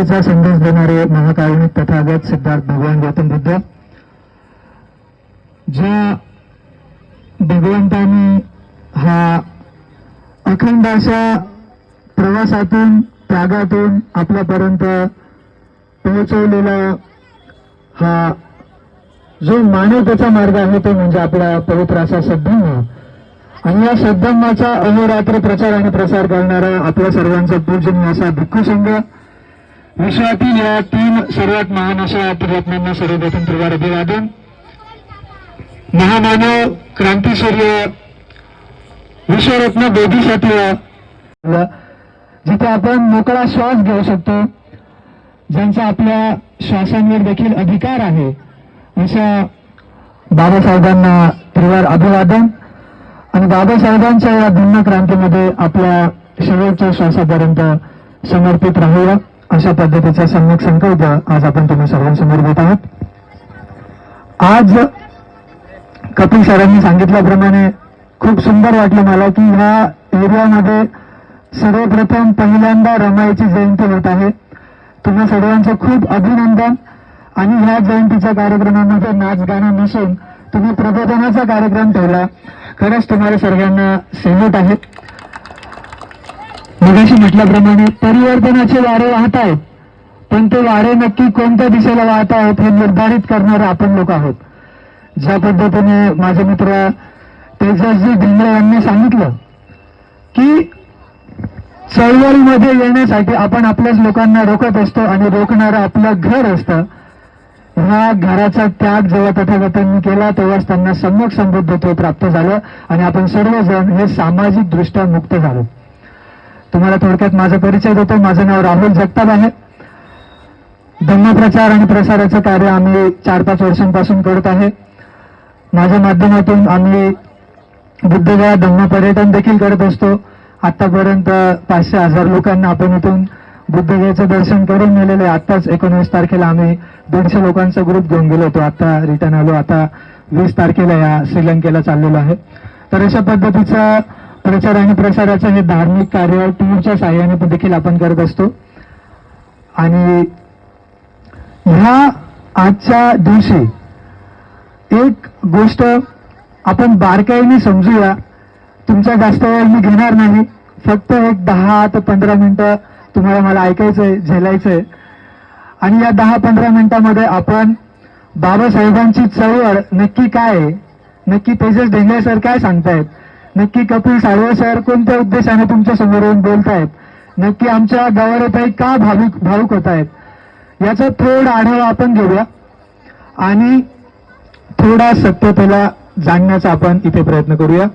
शांतीचा संदेश देणारे महाकारुणिक तथागत सिद्धार्थ भगवान गौतम बुद्ध ज्या भगवंतांनी हा अखंड अशा प्रवासातून त्यागातून आपल्यापर्यंत पोहोचवलेला हा जो मानवतेचा मार्ग आहे तो म्हणजे आपला पवित्र असा सद्धम्म आणि या सद्धम्माचा अहोरात्र प्रचार आणि प्रसार करणारा आपल्या सर्वांचा पूजनीय असा भिक्खू संघ विश्वातील या तीन सर्वात महान अशा पुरात्म्यांना सर्वप्रथम त्रिवार अभिवादन महामानव क्रांतीसूर्य विश्वरत्न बोधीसाठी जिथे आपण मोकळा श्वास घेऊ शकतो ज्यांचा आपल्या श्वासांवर देखील अधिकार आहे अशा बाबासाहेबांना त्रिवार अभिवादन आणि बाबासाहेबांच्या या भिन्न क्रांतीमध्ये आपल्या शेवटच्या श्वासापर्यंत समर्पित राहूया. अशा पद्धतीचा सम्यक संकल्प आज आपण तुम्ही सर्वांसमोर देत आहोत. आज कपिल सरांनी सांगितल्याप्रमाणे खूप सुंदर वाटलं मला की ह्या एरियामध्ये सर्वप्रथम पहिल्यांदा रमाईची जयंती होत आहे. तुम्हा सर्वांचं खूप अभिनंदन. आणि ह्या जयंतीच्या कार्यक्रमामध्ये नाच गाणं नसून तुम्ही प्रबोधनाचा कार्यक्रम ठेवला. खरंच तुम्हाला सर्वांना सेल्यूट आहे. मगाशी म्हटल्याप्रमाणे परिवर्तनाचे वारे वाहत आहेत. पण ते वारे नक्की कोणत्या दिशेला वाहत आहेत हे निर्धारित करणारे आपण लोक आहोत. ज्या पद्धतीने माझे मित्र तेजसजी भिंगरे यांनी सांगितलं की चळवळीमध्ये येण्यासाठी आपण आपल्याच लोकांना रोखत असतो आणि रोखणारं आपलं घर असतं. ह्या घराचा त्याग जेव्हा तथागतांनी केला तेव्हाच त्यांना सम्यक समृद्धत्व प्राप्त झालं आणि आपण सर्वजण हे सामाजिक दृष्ट्या मुक्त झालो. तुम्हाला थोडक्यात माझा परिचय देतो. माझं नाव राहुल जगताप आहे. धम्मप्रचार आणि प्रसाराचं कार्य आम्ही चार पाच वर्षांपासून करत आहे. माझ्या माध्यमातून आम्ही बुद्धगया धम्म पर्यटन देखील करत असतो. आतापर्यंत पाचशे हजार लोकांना आपण इथून बुद्धगयाचं दर्शन करून नेलेलं आहे. आत्ताच एकोणवीस तारखेला आम्ही दीडशे लोकांचा ग्रुप घेऊन गेलो होतो. आता रिटर्न आलो. आता वीस तारखेला या श्रीलंकेला चाललेलो आहे. तर अशा पद्धतीचा प्रचार आणि प्रसाराचं हे धार्मिक कार्य टूरच्या साह्याने पण देखील आपण करत असतो. आणि ह्या आजच्या दिवशी एक गोष्ट आपण बारकाईने समजूया. तुमचा जास्त वेळ मी घेणार नाही. फक्त एक दहा ते पंधरा मिनटं तुम्हाला मला ऐकायचंय झेलायचंय. आणि या दहा पंधरा मिनिटामध्ये आपण बाबासाहेबांची चळवळ नक्की काय आहे? नक्की तेजस ढेंगळे सर काय सांगतायत? नक्की कपिल साळवे सर कोणत्या उद्देशाने तुमच्यासमोर येऊन बोलतायत? नक्की आमच्या गवारताई का भाविक भावुक होत आहेत याचा थोडा आढावा आपण घेऊया. आणि थोडा सत्यतेला जाणण्याचा आपण इथे प्रयत्न करूया.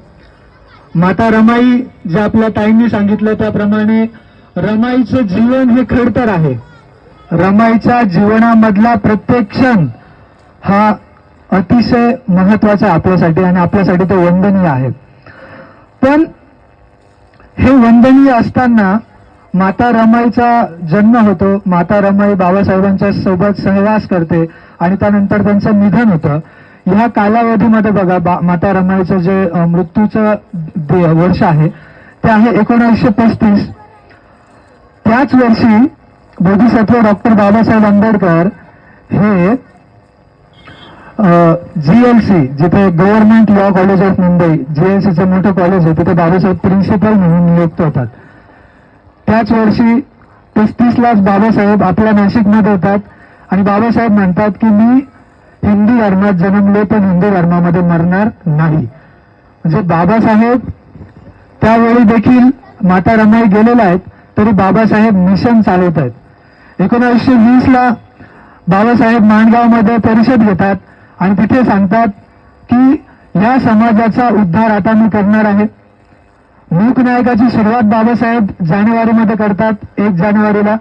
माता रमाई जे आपल्या ताईंनी सांगितलं त्याप्रमाणे रमाईचं जीवन हे खडतर आहे. रमाईच्या जीवनामधला प्रत्येक क्षण हा अतिशय महत्त्वाचा आपल्यासाठी आणि आपल्यासाठी तो वंदनीय आहे. पण हे वंदनीय असताना माता रमाईचा जन्म होतो. माता रमाई बाबासाहेबांच्या सोबत सहवास करते आणि त्यानंतर त्यांचं निधन होतं. ह्या कालावधीमध्ये बघा बा माता रमाईचं जे मृत्यूचं वर्ष आहे ते आहे एकोणीसशे पस्तीस. त्याच वर्षी बोधिसत्व डॉक्टर बाबासाहेब आंबेडकर हे जीएलसी जिथे government law college of Mumbai J L सीचं मोठं कॉलेज आहे तिथे बाबासाहेब प्रिन्सिपल म्हणून नियुक्त होतात. त्याच वर्षी पस्तीसलाच बाबासाहेब आपल्या नाशिकमध्ये येतात आणि बाबासाहेब म्हणतात की मी हिंदू धर्मात जन्मले पण हिंदू धर्मामध्ये मरणार नाही. म्हणजे बाबासाहेब त्यावेळी देखील माता रमाई गेलेल्या आहेत तरी बाबासाहेब मिशन चालवत आहेत. एकोणीसशे वीस ला बाबासाहेब माणगावमध्ये परिषद घेतात. आणि तिथे सांगतात की या समाजाचा उद्धार आता मी करणार आहे. मूकनायकाची सुरुवात बाबासाहेब जानेवारीमध्ये करतात एक जानेवारीला.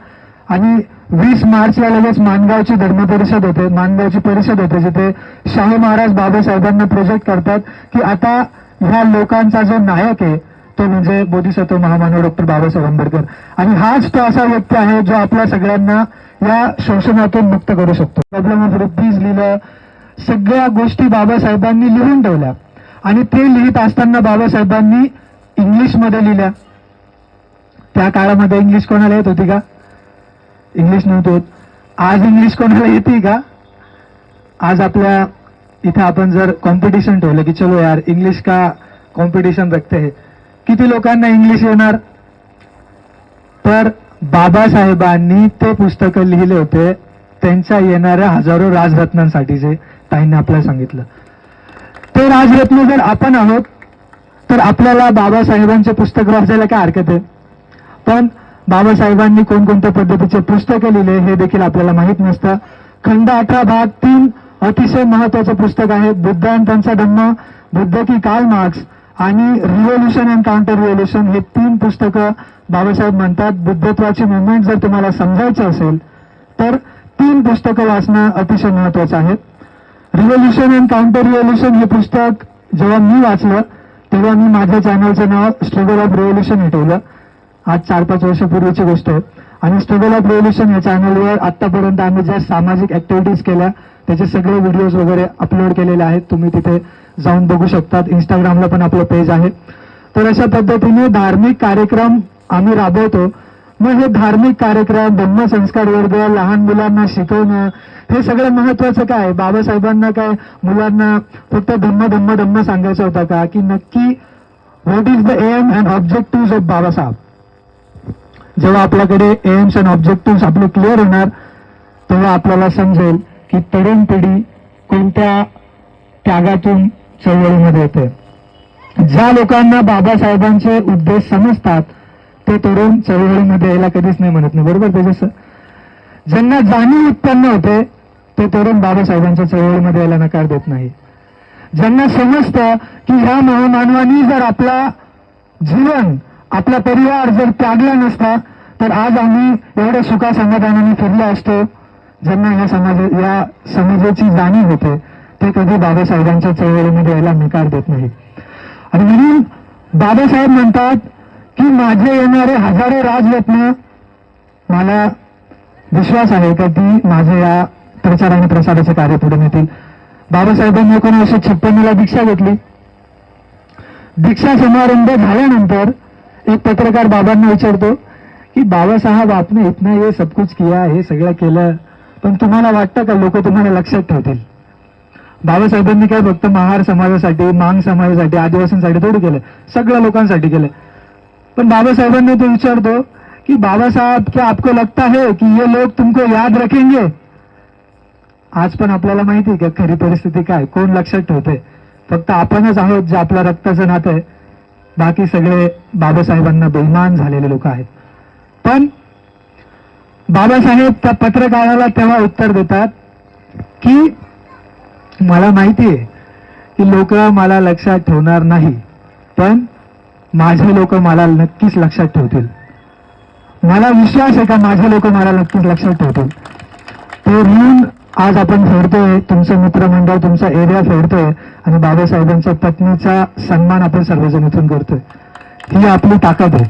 आणि वीस मार्चला लगेच मानगावची धर्म परिषद होते मानगावची परिषद होते जिथे शाहू महाराज बाबासाहेबांना प्रोजेक्ट करतात की आता ह्या लोकांचा जो नायक आहे तो म्हणजे बोधिसत्व महामानव डॉक्टर बाबासाहेब आंबेडकर. आणि हाच तो असा व्यक्ती आहे जो आपल्या सगळ्यांना या शोषणातून मुक्त करू शकतो. प्रॉब्लेम ऑफ रुपीज लिहिलं सगळ्या गोष्टी बाबासाहेबांनी लिहून ठेवल्या. आणि ते लिहित असताना बाबासाहेबांनी इंग्लिशमध्ये लिहिल्या. त्या काळामध्ये इंग्लिश कोणाला येत होती का? इंग्लिश नव्हतो आज इंग्लिश कोणाला येते का? आज आपल्या इथे आपण जर कॉम्पिटिशन ठेवलं की चलो यार इंग्लिश का कॉम्पिटिशन रखते है? किती लोकांना इंग्लिश येणार? तर बाबासाहेबांनी ते पुस्तक लिहिले होते. त्यांच्या येणाऱ्या हजारो राजरत्नांसाठीचे. ताईंनी आपल्याला सांगितलं. ते राजरत्न जर आपण आहोत तर आपल्याला बाबासाहेबांचे पुस्तक वाचायला काय हरकत आहे? पण बाबासाहेबांनी कोणकोणत्या पद्धतीचे पुस्तकं लिहिले हे देखील आपल्याला माहीत नसतं. खंड अठरा भाग तीन अतिशय महत्वाचं पुस्तक आहे. बुद्ध आणि त्यांचा धम्म बुद्ध की काल मार्क्स आणि रिव्होल्युशन अँड काउंटर रिव्होल्युशन हे तीन पुस्तकं बाबासाहेब म्हणतात. बुद्धत्वाची मुवमेंट जर तुम्हाला समजायचं असेल तर तीन पुस्तकं वाचणं अतिशय महत्वाचं आहे. रिव्होल्युशन अँड काउंटर रिव्होल्युशन हे पुस्तक जेव्हा मी वाचलं तेव्हा मी माझ्या चॅनलचं नाव स्ट्रगल ऑफ रिव्होल्युशन हे ठेवलं. आज चार पाच वर्षापूर्वीची गोष्ट आहे. आणि स्ट्रगल ऑफ रिव्होल्युशन या चॅनलवर आतापर्यंत आम्ही ज्या सामाजिक ऍक्टिव्हिटीज केल्या त्याचे सगळे व्हिडिओज वगैरे अपलोड केलेले आहेत. तुम्ही तिथे जाऊन बघू शकतात. इंस्टाग्रामला पण आपलं पेज आहे. तर अशा पद्धतीने धार्मिक कार्यक्रम आम्ही राबवतो. मग हे धार्मिक कार्यक्रम धम्मसंस्कार वर्ग लहान मुलांना शिकवणं हे सगळं महत्वाचं काय? बाबासाहेबांना काय? मुलांना फक्त धम्म धम्म धम्म सांगायचं होता का? की नक्की what is the aim and objective of Babasaheb? जेव्हा आपल्याकडे एम्स अँड ऑब्जेक्टिव्ह आपले क्लिअर होणार तेव्हा आपल्याला समजेल की तरुण पिढी कोणत्या त्यागातून चळवळीमध्ये येते. ज्या लोकांना बाबासाहेबांचे उद्देश समजतात ते तरुण चळवळीमध्ये यायला कधीच नाही म्हणत नाही. बरोबर त्याच्यास ज्यांना जाणीव उत्पन्न होते ते तरुण बाबासाहेबांच्या चळवळीमध्ये यायला नकार देत नाही. ज्यांना समजतं की ह्या महामानवानी जर आपला जीवन आपला परिवार जर त्यागला नसता तर आज आम्ही एवढ्या सुखा समाधानाने फिरलो असतो ज्यांना या समाज या समाजाची जाणीव होते ते कधी बाबासाहेबांच्या चळवळीमध्ये यायला नकार देत नाही. आणि म्हणून बाबासाहेब म्हणतात की माझे येणारे हजारो राजरत्न मला विश्वास आहे का ती माझ्या या प्रचार आणि प्रसाराचे कार्य पुढे नेतील? बाबासाहेबांनी एकोणीसशे छप्पन्नला दीक्षा घेतली. दीक्षा समारंभ झाल्यानंतर एक पत्रकार बाबांना विचारतो की बाबासाहेब आपने इतना हे सब कुछ किया हे सगळं केलं पण तुम्हाला वाटतं का लोक तुम्हाला लक्षात ठेवतील? बाबासाहेबांनी काय फक्त महार समाजासाठी मांग समाजासाठी आदिवासींसाठी थोडी केलं सगळ्या लोकांसाठी केलं. पण बाबासाहेबांनी तो विचारतो कि बाबा साहब क्या आपको लगता है कि ये लोग तुमको याद रखेंगे? आज पण आपल्याला माहिती आहे का खरी परिस्थिती काय? कोण लक्षात ठेवते फक्त आपणच आहोत जे आपल्या रक्ताचं नातं आहे. बाकी सगळे बाबासाहेबांना बेमान झालेले लोक आहेत. पण बाबासाहेब त्या पत्रकाराला तेव्हा उत्तर देतात की मला माहिती आहे की लोक मला लक्षात ठेवणार नाही. पण माझे लोक मला नक्कीच लक्षात ठेवतील. मला विश्वास आहे का माझे लोक मला नक्कीच लक्षात ठेवतील. ते म्हणून आज आपण फेडतोय तुमचं मित्रमंडळ तुमचा एरिया फेडतोय आणि बाबासाहेबांच्या पत्नीचा सन्मान आपण सर्वजण इथून करतोय. ही आपली ताकद आहे.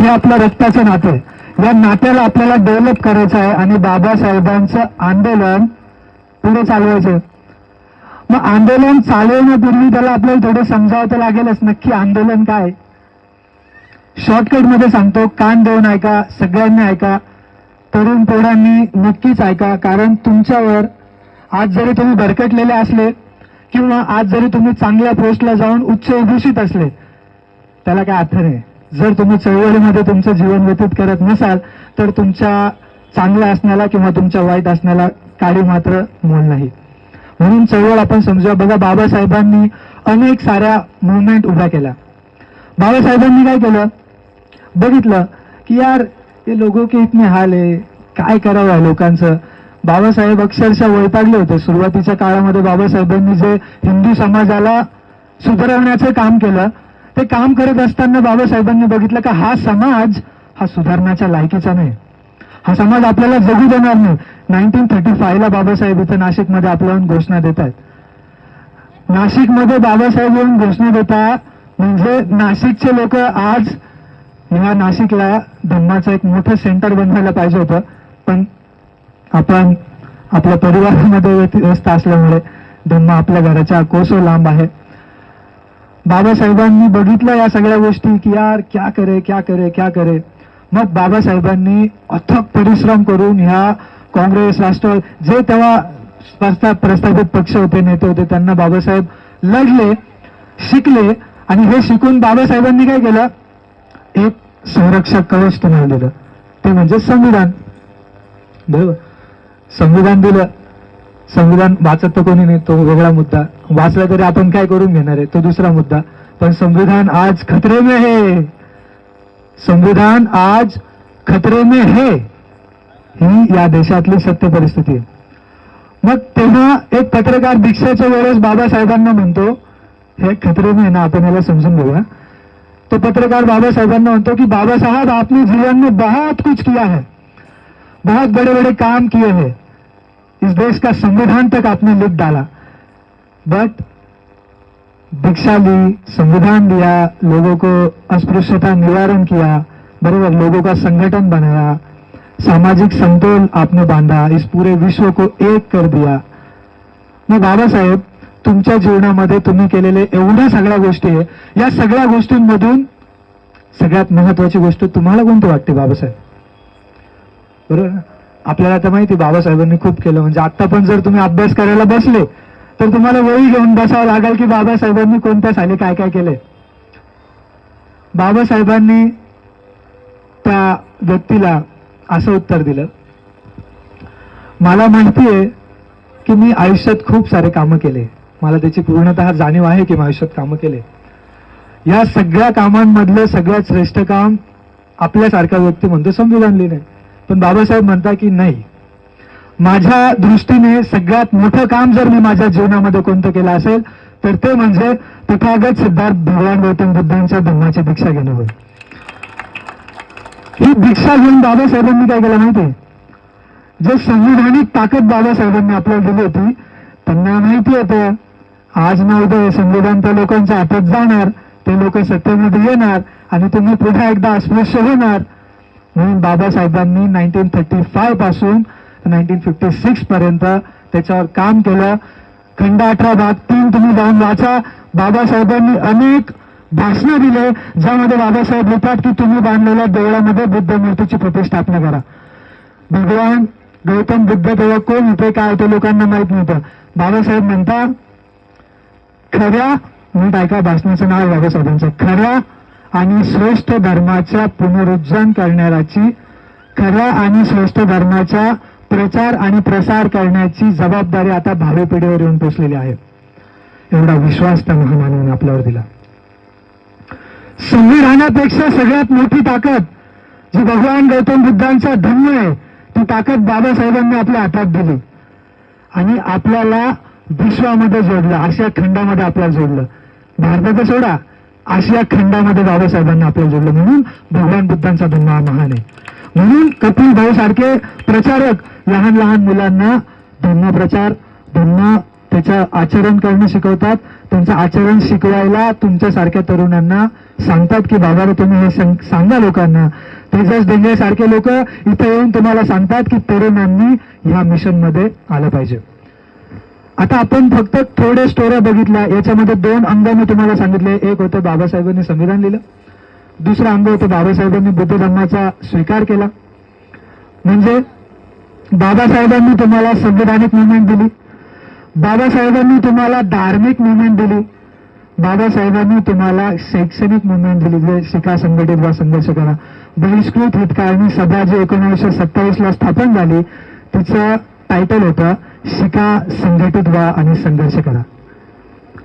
हे आपलं रक्ताचं नातं आहे. या नात्याला आपल्याला डेव्हलप करायचं आहे आणि बाबासाहेबांचं आंदोलन पुढे चालवायचं आहे. मग आंदोलन चालवण्यापूर्वी त्याला आपल्याला थोडं समजावं तर लागेलच. नक्की आंदोलन काय शॉर्टकटमध्ये सांगतो कान देऊन ऐका सगळ्यांनी ऐका तरुण पोरांनी नक्कीच ऐका कारण तुमच्यावर आज जरी तुम्ही भरकटलेले असले किंवा आज जरी तुम्ही चांगल्या पोस्टला जाऊन उच्च उभूषित असले त्याला काय अर्थ नाही. जर तुम्ही चळवळीमध्ये तुमचं जीवन व्यतीत करत नसाल तर तुमच्या चांगल्या असण्याला किंवा तुमच्या वाईट असण्याला काळी मात्र मोल नाही. म्हणून चळवळ आपण समजूया. बघा बाबासाहेबांनी अनेक साऱ्या मुवमेंट उभ्या केल्या. बाबासाहेबांनी काय केलं? बघितलं की यार हे लोगों के इतने हाल आहे काय करावं आहे लोकांचं? बाबासाहेब अक्षरशः वैतागले होते. सुरुवातीच्या काळामध्ये बाबासाहेबांनी जे हिंदू समाजाला सुधारवण्याचं काम केलं ते काम करत असताना बाबासाहेबांनी बघितलं का हा समाज हा सुधारण्याच्या लायकीचा नाही. हा समाज आपल्याला जगू देणार नाही. नाईन्टीन थर्टी फायला बाबासाहेब इथं नाशिकमध्ये आपल्याहून घोषणा देत आहेत नाशिकमध्ये बाबासाहेब येऊन घोषणा देता म्हणजे नाशिकचे लोक आज ह्या नाशिकला धम्माचं एक मोठं सेंटर बनवायला पाहिजे होतं. पण आपण आपल्या परिवारामध्ये व्यस्त असल्यामुळे धम्म आपल्या घराच्या कोसो लांब आहे. बाबासाहेबांनी बघितलं या सगळ्या गोष्टी की यार क्या करे क्या करे क्या करे. मग बाबासाहेबांनी अथक परिश्रम करून ह्या काँग्रेस राष्ट्रवाद जे तेव्हा प्रस्थापित पक्ष होते नेते होते त्यांना बाबासाहेब लढले शिकले. आणि हे शिकून बाबासाहेबांनी काय केलं? एक संरक्षक कवच तुम्हाला दिलं. ते म्हणजे संविधान. बरोबर? संविधान दिलं. संविधान वाचत तर कोणी नाही तो वेगळा मुद्दा. वाचला तरी आपण काय करून घेणार आहे? तो दुसरा मुद्दा. पण संविधान आज खतरे में है संविधान आज खतरे में है ही या देशातली सत्य परिस्थिती आहे. मग तेव्हा एक पत्रकार दीक्षेच्या वेळेस बाबासाहेबांना म्हणतो हे खतरे में है ना आपण याला समजून घेऊया. तो पत्रकार बाबा म्हणतो की, बाबा साहब आपने जीवन में बहुत कुछ किया है. बहुत बड़े बड़े काम किए हैं. इस देश का संविधान तक आपने लिख डाला. बट दीक्षा ली, संविधान दिया, लोगों को अस्पृश्यता निवारण किया, बराबर, लोगों का संगठन बनाया, सामाजिक समतोल आपने बांधा, इस पूरे विश्व को एक कर दिया। मैं बाबा बाबासाहेब तुमच्या जीवनामध्ये तुम्ही केलेले एवढ्या सगळ्या गोष्टी आहे या सगळ्या गोष्टींमधून सगळ्यात महत्वाची गोष्ट तुम्हाला कोणती वाटते बाबासाहेब? बरोबर आपल्याला आता माहिती बाबासाहेबांनी खूप केलं. म्हणजे आत्ता पण जर तुम्ही अभ्यास करायला बसले तर तुम्हाला वही घेऊन बसावं लागेल की बाबासाहेबांनी कोणत्या साली काय काय केलंय बाबासाहेबांनी त्या व्यक्तीला असं उत्तर दिलं. मला माहिती आहे की मी आयुष्यात खूप सारे कामं केले. मला त्याची पूर्णतः जाणीव आहे की मी आयुष्यात कामं केले. या सगळ्या कामांमधलं सगळ्यात श्रेष्ठ काम आपल्यासारखा व्यक्ती म्हणतो संविधान लिहिणे पण बाबासाहेब म्हणता की नाही. माझ्या दृष्टीने सगळ्यात मोठं काम जर मी माझ्या जीवनामध्ये कोणतं केलं असेल तर ते म्हणजे तथागत सिद्धार्थ भगवान गौतम बुद्धांच्या धम्माची दीक्षा घेणं होय. ही दीक्षा घेऊन बाबासाहेबांनी काय केलं माहिती जे संविधानिक ताकद बाबासाहेबांनी आपल्याला दिली होती त्यांना माहिती होतं. आज ना उद्या संविधान त्या लोकांच्या हातात जाणार ते लोक सत्तेमध्ये येणार आणि तुम्ही पुन्हा एकदा अस्पृश्य होणार. म्हणून बाबासाहेबांनी नाईन्टीन थर्टी फायपासून नाईन्टीन फिफ्टी सिक्स पर्यंत त्याच्यावर काम केलं. खंड अठरा भाग तीन तुम्ही जाऊन वाचा. बाबासाहेबांनी अनेक भाषणं दिले ज्यामध्ये बाबासाहेब लिहितात की तुम्ही बांधलेल्या देवळामध्ये बुद्ध मूर्तीची प्रतिष्ठापना करा. भगवान गौतम बुद्ध तेव्हा कोण होते? काय होते? लोकांना माहीत नव्हतं. बाबासाहेब म्हणतात खऱ्या नीट ऐका भाषणाचं नाव आहे बाबासाहेबांचं खऱ्या आणि श्रेष्ठ धर्माच्या पुनरुज्जन करणाऱ्याची खऱ्या आणि श्रेष्ठ धर्माचा प्रचार आणि प्रसार करण्याची जबाबदारी आता भावी पिढीवर येऊन पोचलेली आहे. एवढा विश्वास त्या महामानवाने आपल्यावर दिला. संविधानापेक्षा सगळ्यात मोठी ताकद जी भगवान गौतम बुद्धांचा धम्म आहे ती ताकद बाबासाहेबांनी आपल्या हातात दिली. आणि आपल्याला विश्वामध्ये जोडलं आशिया खंडामध्ये आपल्याला जोडलं. भारताचं सोडा आशिया खंडामध्ये बाबासाहेबांना आपल्याला जोडलं. म्हणून भगवान बुद्धांचा धम्म महान आहे. म्हणून कपिल भाऊ सारखे प्रचारक लहान लहान मुलांना धम्म प्रचार धम्म त्याचं आचरण करणं शिकवतात. त्यांचं आचरण शिकवायला तुमच्यासारख्या तरुणांना सांगतात की बाबा रे तुम्ही हे सांगा लोकांना. तेजस डेंगे सारखे लोक इथे येऊन तुम्हाला सांगतात की तरुणांनी ह्या मिशनमध्ये आलं पाहिजे. आता आपण फक्त थोडे स्टोऱ्या बघितल्या याच्यामध्ये दोन अंग मी तुम्हाला सांगितले. एक होतं बाबासाहेबांनी संविधान लिहिलं. दुसरं अंग होतं बाबासाहेबांनी बुद्ध धर्माचा स्वीकार केला. म्हणजे बाबासाहेबांनी तुम्हाला संविधानिक मुवमेंट दिली. बाबासाहेबांनी तुम्हाला धार्मिक मुवमेंट दिली. बाबासाहेबांनी तुम्हाला शैक्षणिक मुवमेंट दिली. जे शिका संघटित वा संघर्ष करा. बहिष्कृत हितकारणी सभा जी एकोणीसशे सत्तावीस ला स्थापन झाली तिचं टायटल होतं शिका संघटित व्हा आणि संघर्ष करा.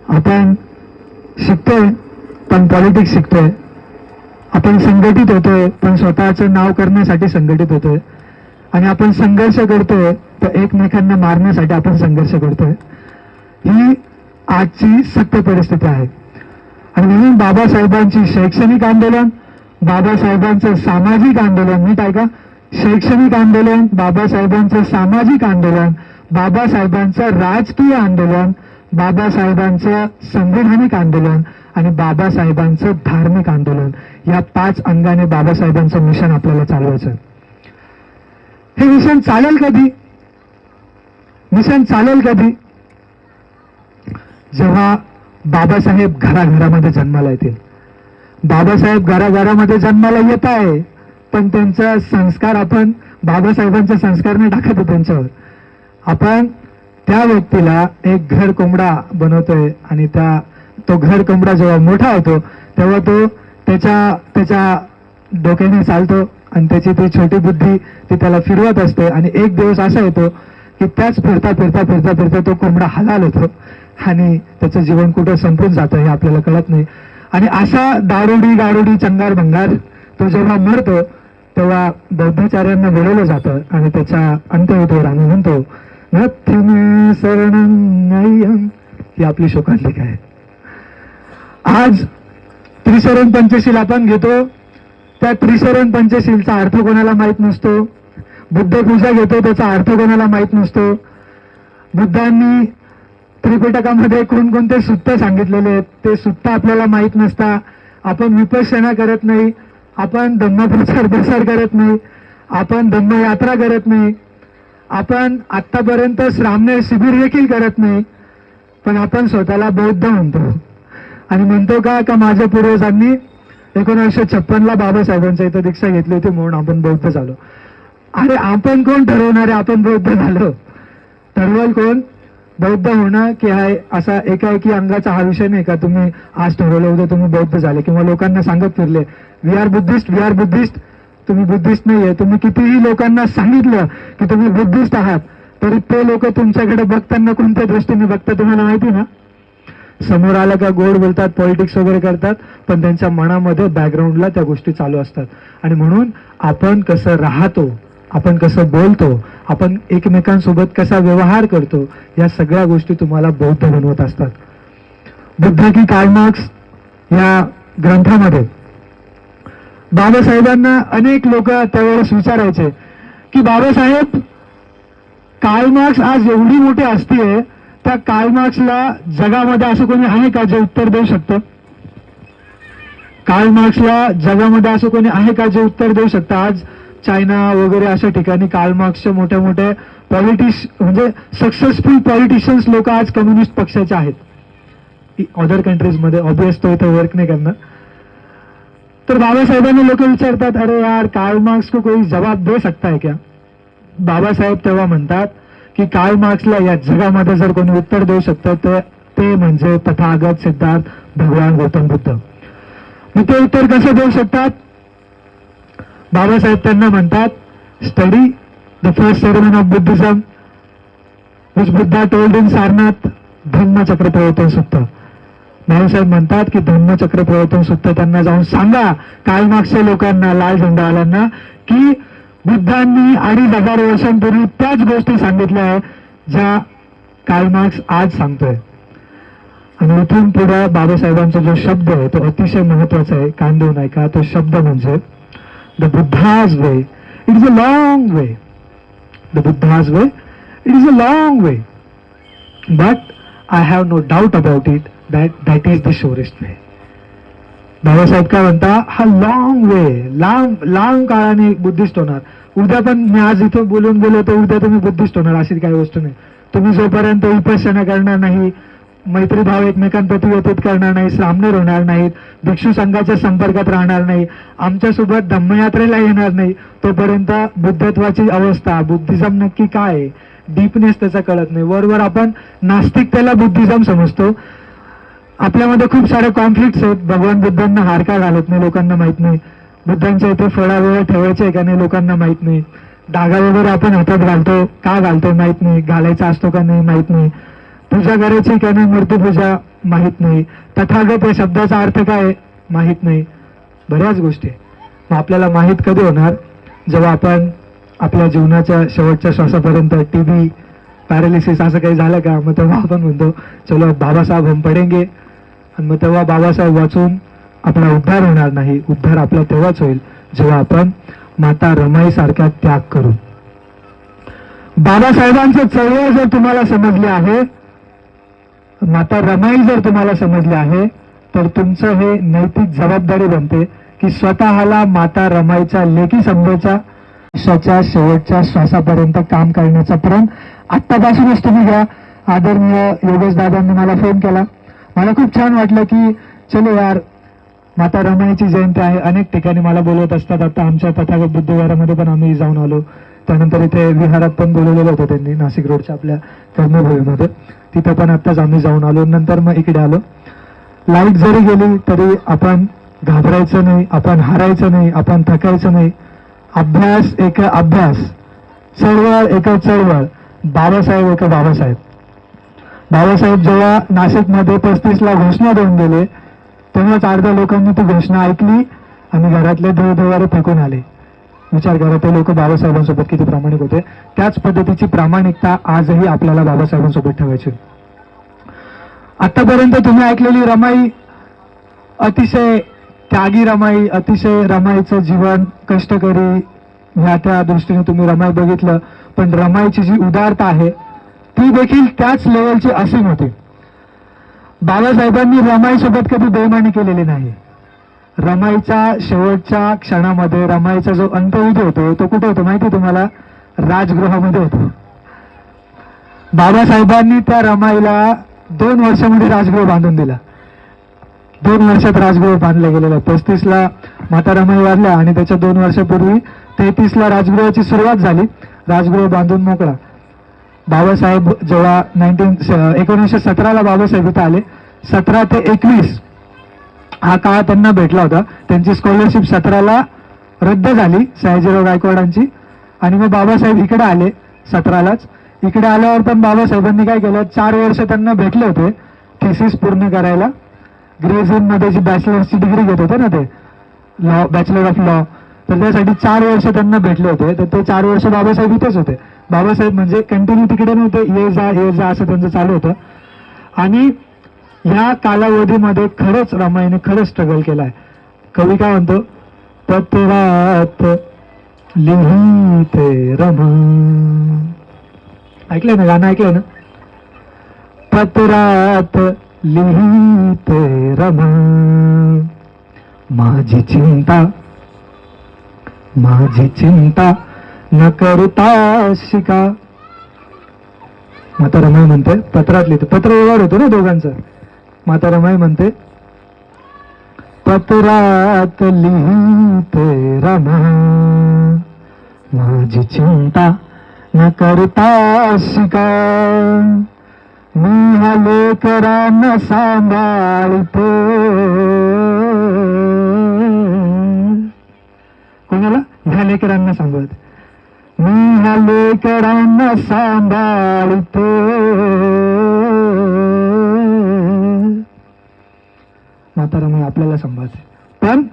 आपण शिकतोय पण पॉलिटिक्स शिकतोय. आपण संघटित होतोय पण स्वतःचं नाव करण्यासाठी संघटित होतोय. आणि आपण संघर्ष करतोय तर एकमेकांना मारण्यासाठी आपण संघर्ष करतोय. ही आजची सत्य परिस्थिती आहे. आणि म्हणून बाबासाहेबांची शैक्षणिक आंदोलन बाबासाहेबांचं सामाजिक आंदोलन नीट आहे का शैक्षणिक आंदोलन बाबासाहेबांचं सामाजिक आंदोलन बाबासाहेबांचं राजकीय आंदोलन बाबासाहेबांचं संविधानिक आंदोलन आणि बाबासाहेबांचं धार्मिक आंदोलन. या पाच अंगाने बाबासाहेबांचं मिशन आपल्याला चालवायचं हे मिशन चालेल कधी? मिशन चालेल कधी? जेव्हा बाबासाहेब घराघरामध्ये जन्माला येतील. बाबासाहेब घराघरामध्ये जन्माला येत आहे. पण त्यांचा संस्कार आपण बाबासाहेबांचा संस्कार नाही टाकत आहे त्यांच्यावर. आपण त्या व्यक्तीला एक घर कोंबडा बनवतोय आणि त्या तो घर कोंबडा जेव्हा मोठा होतो तेव्हा तो त्याच्या त्याच्या डोक्याने चालतो आणि त्याची ती छोटी बुद्धी ती त्याला फिरवत असते आणि एक दिवस असा येतो की त्याच फिरता फिरता फिरता फिरता तो कोंबडा हलाल होतो आणि त्याचं जीवन कुठं संपून जातं हे आपल्याला कळत नाही. आणि असा दारुडी गारुडी चंगार भंगार तो जेव्हा मरतो तेव्हा बौद्धाचार्यांना बोलवलं जातं आणि त्याच्या अंत्यविधीवर आम्ही म्हणतो ही आपली शोकांतिका आहे. आज त्रिशरण पंचशील आपण घेतो. त्या त्रिशरण पंचशीलचा अर्थ कोणाला माहीत नसतो? बुद्ध पूजा घेतो त्याचा अर्थ कोणाला माहीत नसतो? बुद्धांनी त्रिपिटकामध्ये कोणकोणते सुत्त सांगितलेले आहेत? ते सुत्त आपल्याला माहीत नसता. आपण विपश्यना करत नाही. आपण धम्मप्रचार प्रसार करत नाही आपण धम्मयात्रा करत नाही आपण आत्तापर्यंत श्रामणे शिबिर देखील करत नाही पण आपण स्वतःला बौद्ध म्हणतो. आणि म्हणतो का का माझ्या पूर्वजांनी एकोणीसशे छप्पनला बाबासाहेबांच्या इथं दीक्षा घेतली होती म्हणून आपण बौद्ध झालो. अरे आपण कोण ठरवणारे? आपण बौद्ध झालो. ठरवल कोण? बौद्ध होणं की हा असा एकाएकी अंगाचा हा विषय नाही का? तुम्ही आज ठरवलं उद्या तुम्ही बौद्ध झाले किंवा लोकांना सांगत फिरले. We are Buddhist we are Buddhist तुम्ही बुद्धिस्ट नाहीये. तुम्ही कितीही लोकांना सांगितलं की तुम्ही बुद्धिस्ट आहात तरी ते लोक तुमच्याकडे बघताना कोणत्या दृष्टीने बघतात तुम्हाला माहिती ना? समोर आलं का गोड बोलतात पॉलिटिक्स वगैरे करतात पण त्यांच्या मनामध्ये बॅकग्राऊंडला त्या गोष्टी चालू असतात. आणि म्हणून आपण कसं राहतो आपण कसं बोलतो आपण एकमेकांसोबत कसा व्यवहार करतो या सगळ्या गोष्टी तुम्हाला बौद्ध बनवत असतात. बुद्ध की कार्मार्क्स या ग्रंथामध्ये बाबासाहेबांना अनेक लोक त्यावेळेस विचारायचे की बाबासाहेब कार्ल मार्क्स आज एवढी मोठी हस्ती त्या कार्ल मार्क्सला जगामध्ये असं कोणी आहे का जे उत्तर देऊ शकतं? कार्ल मार्क्सला जगामध्ये असं कोणी आहे का जे उत्तर देऊ शकतं? आज चायना वगैरे अशा ठिकाणी कार्ल मार्क्सचे मोठे मोठे पॉलिटिश म्हणजे सक्सेसफुल पॉलिटिशियन्स लोक आज कम्युनिस्ट पक्षाचे आहेत. अदर कंट्रीजमध्ये ऑब्वियस तो इथे वर्क नाही करणार. तर बाबासाहेबांना लोक विचारतात अरे यार कार्ल मार्क्स को कोई जवाब दे सकता है क्या? बाबासाहेब तेव्हा म्हणतात की कार्ल मार्क्सला या जगामध्ये जर कोणी उत्तर देऊ शकतं तर ते म्हणजे तथागत सिद्धार्थ भगवान गौतम बुद्ध. मग ते उत्तर कसं देऊ शकतात? बाबासाहेब त्यांना म्हणतात study the first sermon of Buddhism which Buddha told in Sarnath Dhammachakra Pravartan Sutta Babasaheb म्हणतात की धम्मचक्र प्रवर्तन सुत्त त्यांना जाऊन सांगा कालमागच्या लोकांना लाल झेंडावाल्यांना की बुद्धांनी अडीच हजार वर्षांपूर्वी त्याच गोष्टी सांगितल्या आहे ज्या कालमार्क्स आज सांगतोय. आणि इथून पुढे बाबासाहेबांचा जो शब्द आहे तो अतिशय महत्त्वाचा आहे कान देऊ का तो शब्द म्हणजे the Buddha's way it is a long way the Buddha's way it is a long way but I have no doubt about it that that is the shortest way Babasaheb काय म्हणता हा लॉंग वे लांब लांब काळाने Buddhist होणार उद्या पण मी आज इथं बोलून गेलो तर उद्या तुम्ही बुद्धिस्ट होणार अशी काही गोष्ट नाही तुम्ही जोपर्यंत उपासना करणार नाही मैत्रीभाव एकमेकांप्रती व्यतीत करणार नाही सामनेर होणार नाहीत भिक्षू संघाच्या संपर्कात राहणार नाही आमच्यासोबत धम्मयात्रेला येणार नाही तोपर्यंत बुद्धत्वाची अवस्था बुद्धिझम नक्की काय आहे? डीपनेस त्याचा कळत नाही. वरवर आपण नास्तिकतेला बुद्धिझम समजतो. आपल्यामध्ये खूप सारे कॉन्फ्लिक्ट आहेत. भगवान बुद्धांना हार का घालत नाही लोकांना माहीत नाही. बुद्धांच्या इथे फळा वगैरे ठेवायचे का नाही लोकांना माहीत नाही. डागा वगैरे आपण हातात घालतो का घालतो माहीत नाही. घालायचा असतो का नाही माहीत नाही. पूजा करायची त्यांना मूर्तीपूजा माहीत माहीत नाही. तथागत या शब्दाचा अर्थ काय माहीत नाही. बऱ्याच गोष्टी मग आपल्याला माहीत कधी होणार? जेव्हा आपण आपल्या जीवनाच्या शेवटच्या श्वासापर्यंत टी बी पॅरालिसिस असं काही झालं का? मग तेव्हा आपण म्हणतो चलो बाबासाहेब हम पडेंगे. आणि मग तेव्हा बाबासाहेब वाचून आपला उद्धार होणार नाही. उद्धार आपला तेव्हाच होईल जेव्हा आपण माता रमाई सारख्या त्याग करू. बाबासाहेबांचं चळवळ जर तुम्हाला समजले आहे माता रमाई जर तुम्हाला समजले आहे तर तुमचं हे नैतिक जबाबदारी बनते की स्वतःला माता रमाईच्या लेखी समजायच्या आयुष्याच्या शेवटच्या श्वासापर्यंत काम करण्याचा प्रण. आत्तापासूनच तुम्ही घ्या. आदरणीय योगेश दादांनी मला फोन केला. मला खूप छान वाटलं की चलो यार माता रमाईची जयंती आहे. अनेक ठिकाणी मला बोलवत असतात. आता आमच्या तथागत बुद्धविहारामध्ये पण आम्ही जाऊन आलो. त्यानंतर इथे विहारात पण बोलवलेलं होतं त्यांनी. नाशिक रोडच्या आपल्या कर्मभूमीमध्ये तिथं पण आत्ताच आम्ही जाऊन आलो. नंतर मग इकडे आलो. लाइट जरी गेली तरी आपण घाबरायचं नाही. आपण हारायचं नाही. आपण थकायचं नाही. अभ्यास एक अभ्यास. चळवळ एक चळवळ. बाबासाहेब एक बाबासाहेब. बाबासाहेब जेव्हा नाशिकमध्ये पस्तीसला घोषणा देऊन गेले तेव्हाच अर्ध्या लोकांनी ती घोषणा ऐकली आणि घरातले देवदेवारे फेकून आले. विचार करा ते लोक बाबासाहेबांसोबत किती प्रामाणिक होते. त्याच पद्धतीची प्रामाणिकता आजही आपल्याला बाबासाहेबांसोबत ठेवायची आतापर्यंत तुम्ही ऐकलेली रमाई अतिशय त्यागी रमाई अतिशय रमाईचं जीवन कष्टकरी ह्या त्या दृष्टीने तुम्ही रमाई बघितलं. पण रमाईची जी उदारता आहे ती देखील त्याच लेवलची असीम होती. बाबासाहेबांनी रमाईसोबत कधी बेमानी केलेली नाही. रमाईच्या शेवटच्या क्षणामध्ये रमाईचा जो अंत्यविधी होतो तो कुठे होतो माहिती तुम्हाला? राजगृहामध्ये होतो. बाबासाहेबांनी त्या रमाईला दोन वर्षामध्ये राजगृह बांधून दिला. दोन वर्षात राजगृह बांधलं गेलेलं. पस्तीसला माता रमाई वाढल्या आणि त्याच्या दोन वर्षापूर्वी तेहतीसला राजगृहाची सुरुवात झाली. राजगृह बांधून मोकळा. बाबासाहेब जेव्हा नाईन्टीन एकोणीसशे सतराला बाबासाहेब इथं आले सतरा ते एकवीस हा काळ त्यांना भेटला होता. त्यांची स्कॉलरशिप सतराला रद्द झाली सयाजीराव गायकवाडांची. आणि मग बाबासाहेब इकडे आले सतरालाच. इकडे आल्यावर पण बाबासाहेबांनी काय केलं चार वर्ष त्यांना भेटले होते थिसिस पूर्ण करायला. ग्रेझिनमध्ये जी बॅचलर्सची डिग्री घेत होते ना ते लॉ बॅचलर ऑफ लॉ तर त्यासाठी चार वर्ष त्यांना भेटले होते. तर ते चार वर्ष बाबासाहेब इथेच होते. बाबासाहेब म्हणजे कंटिन्यू तिकडे नव्हते ये जा ये जा असं त्यांचं चालू होतं. आणि ह्या कालावधीमध्ये खरंच रामायणे खरंच स्ट्रगल केलाय. कवी काय म्हणतो? पत्रात लिहिते रमा. ऐकलंय ना गाणं? ऐकलंय ना? पत्रात लिहिते रमा. माझी चिंता माझी चिंता न करता शिका माता रमाई म्हणते पत्रात लिहिते पत्र व्यवहार होतो ना दोघांचा. माता रमाई म्हणते पत्रात लिहिते रमा. माझी चिंता न करता शिका मी हा लेकरांना सांभाळते. कोणाला? ह्या लेकरांना सांभाळते. मी ह्या लेकरांना सांभाळते म्हातारा मी आपल्याला सांभाळते पण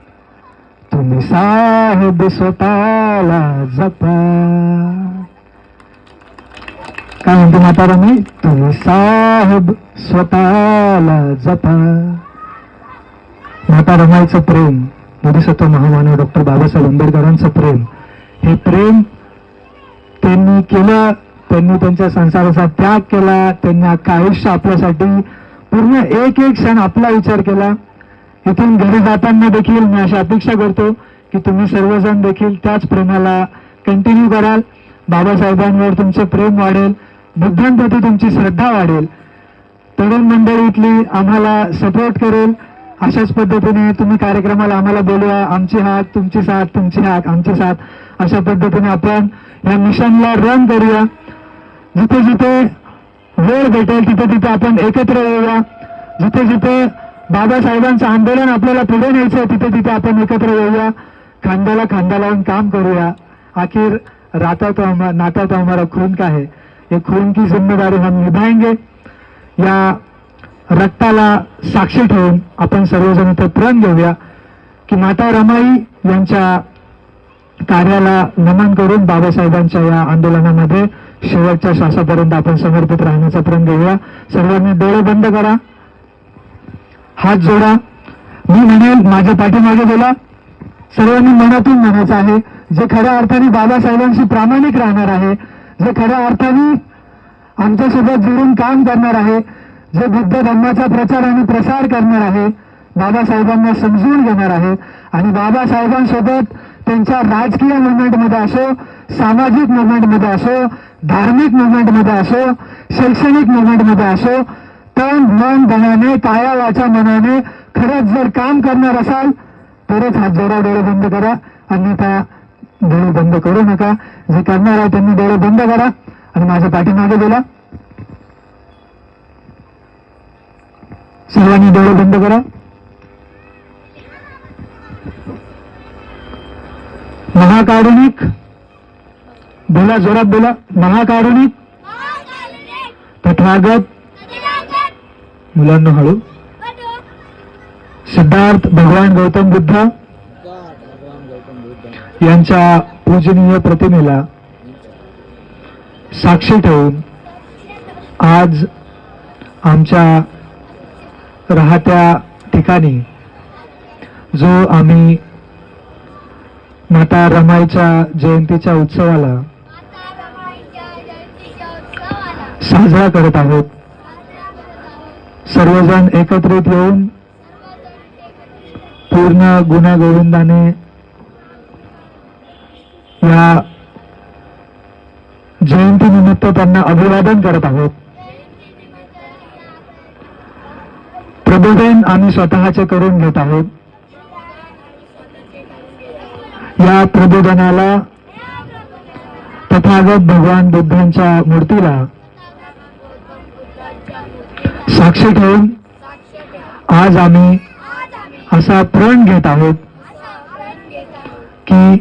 तुम्ही साहेब स्वतःला जपा काय म्हणतो म्हातारा मी तुम्ही साहेब स्वतःला जपा माता रमाईचं प्रेम सत्व महामानव डॉक्टर बाबासाहेब आंबेडकरांचं प्रेम हे प्रेम त्यांनी केलं त्यांनी त्यांच्या संसाराचा त्याग केला त्यांनी अख्खा आयुष्य आपल्यासाठी पूर्ण एक एक क्षण आपला विचार केला. इथून घरी जाताना देखील मी अशी अपेक्षा करतो की तुम्ही सर्वजण देखील त्याच प्रेमाला कंटिन्यू कराल. बाबासाहेबांवर तुमचं प्रेम वाढेल बुद्धांप्रती तुमची श्रद्धा वाढेल. तरुण मंडळीतली आम्हाला सपोर्ट करेल. अशाच पद्धतीने तुम्ही कार्यक्रमाला आम्हाला बोलवा. आमची हात तुमची साथ तुमची हात आमची साथ. अशा पद्धतीने आपण या मिशनला रन करूया. जिथे जिथे वेळ भेटेल तिथे तिथे आपण एकत्र येऊया. जिथे जिथे बाबासाहेबांचं आंदोलन आपल्याला पुढे न्यायचं तिथे तिथे आपण एकत्र येऊया. खांद्याला खांदा लावून काम करूया. आखिर राता तो नाता तो हमारा खून का है ये खून की जिम्मेदारी हम निभाएंगे. या रक्ताला साक्षी ठेवून आपण सर्वजण इथे प्रण घेऊया. की माता रमाई यांच्या कार्याला नमन करून बाबासाहेबांच्या या आंदोलनामध्ये शेवटच्या श्वासापर्यंत आपण समर्पित राहण्याचा प्रण घेऊया सर्वांनी डोळे बंद करा. हात जोडा. मी म्हणेल माझ्या पाठीमागे बोला. सर्वांनी मनातून म्हणायचं आहे जे खऱ्या अर्थाने बाबासाहेबांशी प्रामाणिक राहणार आहे जे खऱ्या अर्थाने आमच्यासोबत जुळून काम करणार आहे जे बुद्ध धर्माचा प्रचार आणि प्रसार करणार आहे बाबासाहेबांना समजून घेणार आहे. आणि बाबासाहेबांसोबत त्यांच्या राजकीय मुवमेंटमध्ये असो सामाजिक मुवमेंटमध्ये असो धार्मिक मुवमेंटमध्ये असो शैक्षणिक मुवमेंटमध्ये असो तन मन धनाने काया वाचा मनाने खरंच जर काम करणार असाल तरच हात जोरा डोळे बंद करा. अन्यथा डोळे बंद करू नका. जे करणार आहे त्यांनी डोळे बंद करा. आणि माझ्या पाठीमागे बोला. सर्वांनी डोळे बंद करा. महाकारुणिक. बोला जोरात बोला. महाकारुणिक. तथागत. मुलांना हळू. सिद्धार्थ भगवान गौतम बुद्ध यांच्या पूजनीय प्रतिमेला साक्षी ठेवून आज आमच्या राहत्या ठिकाणी जो आम्ही माता रमाईच्या जयंतीच्या उत्सवाला साजरा करत आहोत. सर्वजण एकत्रित येऊन पूर्ण गुण्यागोविंदाने या जयंतीनिमित्त त्यांना अभिवादन करत आहोत. प्रबोधन आम्ही स्वतःचे करून घेत आहोत. या प्रबोधनाला तथागत भगवान बुद्धांच्या मूर्तीला साक्षी ठेवून आज आम्ही असा प्रण घेत आहोत की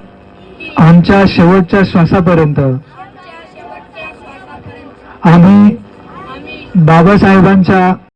आमच्या शेवटच्या श्वासापर्यंत आम्ही बाबासाहेबांच्या